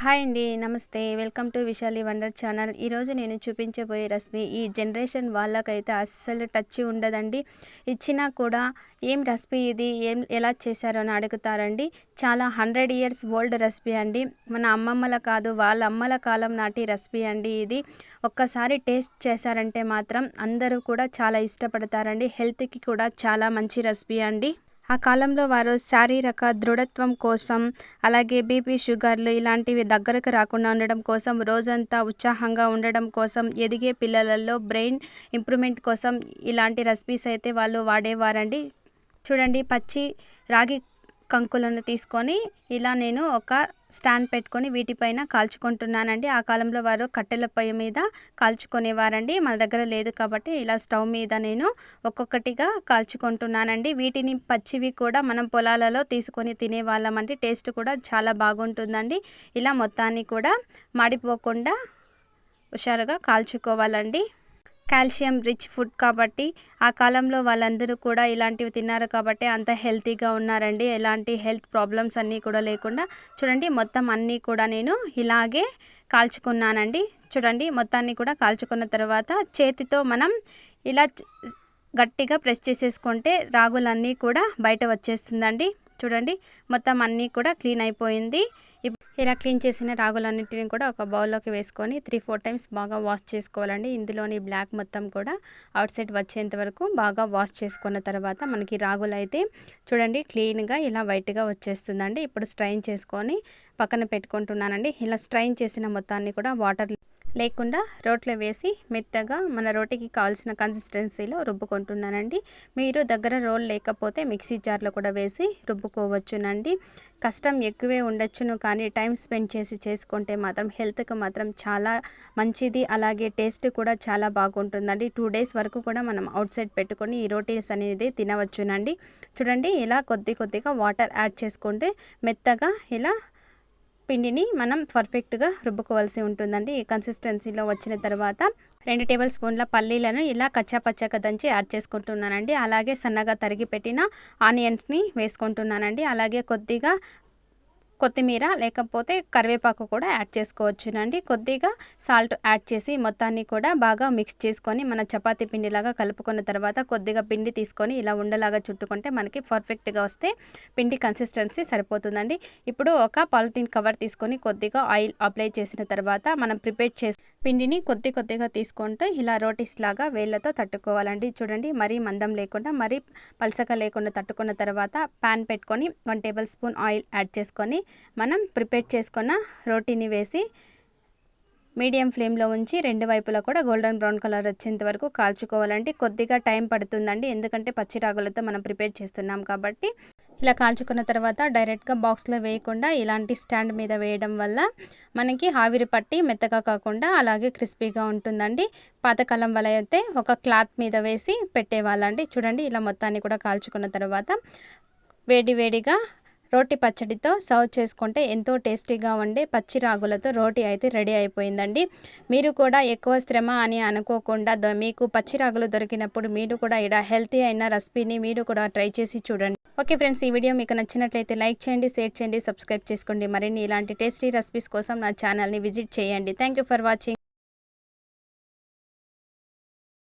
Hi అండి నమస్తే. Welcome to Vishali wonder channel. ఈరోజు నేను చూపించబోయే రెసిపీ ఈ జనరేషన్ వాళ్ళకైతే అస్సలు టచ్ ఉండదండి. ఇచ్చినా కూడా ఏం రెసిపీ ఇది? ఏం ఎలా చేశారో అని అడుగుతారండి. చాలా హండ్రెడ్ ఇయర్స్ ఓల్డ్ రెసిపీ అండి. మన అమ్మమ్మల కాదు వాళ్ళ అమ్మల కాలం నాటి రెసిపీ అండి ఇది. ఒక్కసారి టేస్ట్ చేశారంటే మాత్రం అందరూ కూడా చాలా ఇష్టపడతారండి. హెల్త్కి కూడా చాలా మంచి రెసిపీ అండి. ఆ కాలంలో వారు శారీరక దృఢత్వం కోసం అలాగే బీపీ షుగర్లు ఇలాంటివి దగ్గరకు రాకుండా ఉండడం కోసం రోజంతా ఉత్సాహంగా ఉండడం కోసం ఎదిగే పిల్లలలో బ్రెయిన్ ఇంప్రూవ్మెంట్ కోసం ఇలాంటి రెసిపీస్ అయితే వాళ్ళు వాడేవారండి. చూడండి పచ్చి రాగి కంకులను తీసుకొని ఇలా నేను ఒక స్టాండ్ పెట్టుకొని వీటిపైన కాల్చుకుంటున్నానండి. ఆ కాలంలో వారు కట్టెల పొయ్యి మీద కాల్చుకునేవారండి. మన దగ్గర లేదు కాబట్టి ఇలా స్టవ్ మీద నేను ఒక్కొక్కటిగా కాల్చుకుంటున్నానండి. వీటిని పచ్చివి కూడా మనం పొలాలలో తీసుకొని తినేవాళ్ళమండి టేస్ట్ కూడా చాలా బాగుంటుందండి. ఇలా మొత్తాన్ని కూడా మాడిపోకుండా హుషారుగా కాల్చుకోవాలండి. కాల్షియం రిచ్ ఫుడ్ కాబట్టి ఆ కాలంలో వాళ్ళందరూ కూడా ఇలాంటివి తిన్నారు కాబట్టి అంత హెల్తీగా ఉన్నారండి. ఎలాంటి హెల్త్ ప్రాబ్లమ్స్ అన్నీ కూడా లేకుండా చూడండి మొత్తం అన్నీ కూడా నేను ఇలాగే కాల్చుకున్నానండి. చూడండి మొత్తాన్ని కూడా కాల్చుకున్న తర్వాత చేతితో మనం ఇలా గట్టిగా ప్రెస్ చేసేసుకుంటే రాగులన్నీ కూడా బయట వచ్చేస్తుందండి. చూడండి మొత్తం అన్నీ కూడా క్లీన్ అయిపోయింది. ఇలా క్లీన్ చేసిన రాగులన్నింటిని కూడా ఒక బౌల్లోకి వేసుకొని త్రీ ఫోర్ టైమ్స్ బాగా వాష్ చేసుకోవాలండి. ఇందులోని బ్లాక్ మొత్తం కూడా అవుట్ సైడ్ వచ్చేంత వరకు బాగా వాష్ చేసుకున్న తర్వాత మనకి రాగులు అయితే చూడండి క్లీన్గా ఇలా వైట్గా వచ్చేస్తుందండి. ఇప్పుడు స్ట్రైన్ చేసుకొని పక్కన పెట్టుకుంటున్నానండి. ఇలా స్ట్రైన్ చేసిన మొత్తాన్ని కూడా వాటర్ లేకుండా రోట్లో వేసి మెత్తగా మన రోటికి కావాల్సిన కన్సిస్టెన్సీలో రుబ్బుకుంటున్నానండి. మీరు దగ్గర రోల్ లేకపోతే మిక్సీ జార్లో కూడా వేసి రుబ్బుకోవచ్చునండి. కష్టం ఎక్కువే ఉండొచ్చును కానీ టైం స్పెండ్ చేసి చేసుకుంటే మాత్రం హెల్త్కి మాత్రం చాలా మంచిది. అలాగే టేస్ట్ కూడా చాలా బాగుంటుందండి. టూ డేస్ వరకు కూడా మనం అవుట్ సైడ్ పెట్టుకొని ఈ రోటీస్ అనేది తినవచ్చునండి. చూడండి ఇలా కొద్ది కొద్దిగా వాటర్ యాడ్ చేసుకుంటే మెత్తగా ఇలా పిండిని మనం పర్ఫెక్ట్గా రుబ్బుకోవాల్సి ఉంటుందండి. ఈ కన్సిస్టెన్సీలో వచ్చిన తర్వాత రెండు టేబుల్ స్పూన్ల పల్లీలను ఇలా కచ్చాపచ్చాగా దంచి యాడ్ చేసుకుంటున్నానండి. అలాగే సన్నగా తరిగి పెట్టిన ఆనియన్స్ని వేసుకుంటున్నానండి. అలాగే కొద్దిగా కొత్తిమీర లేకపోతే కరివేపాకు కూడా యాడ్ చేసుకోవచ్చునండి. కొద్దిగా సాల్ట్ యాడ్ చేసి మొత్తాన్ని కూడా బాగా మిక్స్ చేసుకొని మన చపాతి పిండిలాగా కలుపుకున్న తర్వాత కొద్దిగా పిండి తీసుకొని ఇలా ఉండలాగా చుట్టుకుంటే మనకి పర్ఫెక్ట్గా వస్తే పిండి కన్సిస్టెన్సీ సరిపోతుందండి. ఇప్పుడు ఒక పాలిథిన్ కవర్ తీసుకొని కొద్దిగా ఆయిల్ అప్లై చేసిన తర్వాత మనం ప్రిపేర్ చేసి పిండిని కొద్ది కొద్దిగా తీసుకుంటూ ఇలా రోటీస్ లాగా వేళ్ళతో తట్టుకోవాలండి. చూడండి మరీ మందం లేకుండా మరీ పలసగా లేకుండా తట్టుకున్న తర్వాత ప్యాన్ పెట్టుకొని one table spoon oil add చేసుకొని మనం ప్రిపేర్ చేసుకున్న రోటీని వేసి మీడియం ఫ్లేమ్లో ఉంచి రెండు వైపులా కూడా గోల్డెన్ బ్రౌన్ కలర్ వచ్చేంత వరకు కాల్చుకోవాలండి. కొద్దిగా టైం పడుతుందండి ఎందుకంటే పచ్చి రాగులతో మనం ప్రిపేర్ చేస్తున్నాం కాబట్టి. ఇలా కాల్చుకున్న తర్వాత డైరెక్ట్గా బాక్స్లో వేయకుండా ఇలాంటి స్టాండ్ మీద వేయడం వల్ల మనకి ఆవిరి పట్టి మెత్తగా కాకుండా అలాగే క్రిస్పీగా ఉంటుందండి. పాతకాలం వల్ల అయితే ఒక క్లాత్ మీద వేసి పెట్టేవాళ్ళండి. చూడండి ఇలా మొత్తాన్ని కూడా కాల్చుకున్న తర్వాత వేడి వేడిగా రోటి పచ్చడితో సర్వ్ చేసుకుంటే ఎంతో టేస్టీగా ఉండే పచ్చి రాగులతో రోటీ అయితే రెడీ అయిపోయిందండి. మీరు కూడా ఎక్కువ శ్రమ అని అనుకోకుండా మీకు పచ్చి రాగులు దొరికినప్పుడు మీరు కూడా ఇలా హెల్తీ అయిన రెసిపీని మీరు కూడా ట్రై చేసి చూడండి. ఓకే ఫ్రెండ్స్ ఈ వీడియో మీకు నచ్చినట్లయితే లైక్ చేయండి షేర్ చేయండి సబ్స్క్రైబ్ చేసుకోండి. మరిన్ని ఇలాంటి టేస్టీ రెసిపీస్ కోసం నా ఛానల్ని విజిట్ చేయండి. Thank for watching.